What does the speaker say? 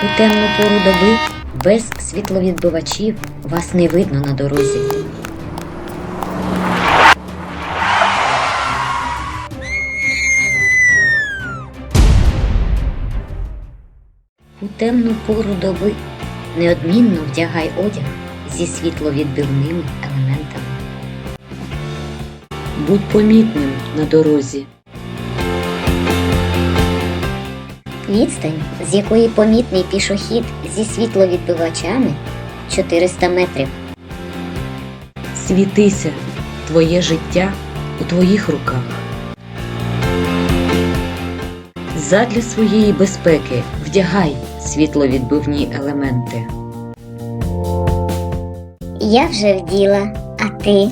У темну пору доби без світловідбивачів вас не видно на дорозі. У темну пору доби неодмінно вдягай одяг зі світловідбивними елементами. Будь помітним на дорозі. Відстань, з якої помітний пішохід зі світловідбивачами 400 метрів. Світися, твоє життя у твоїх руках. Задля своєї безпеки вдягай світловідбивні елементи. Я вже вділа, а ти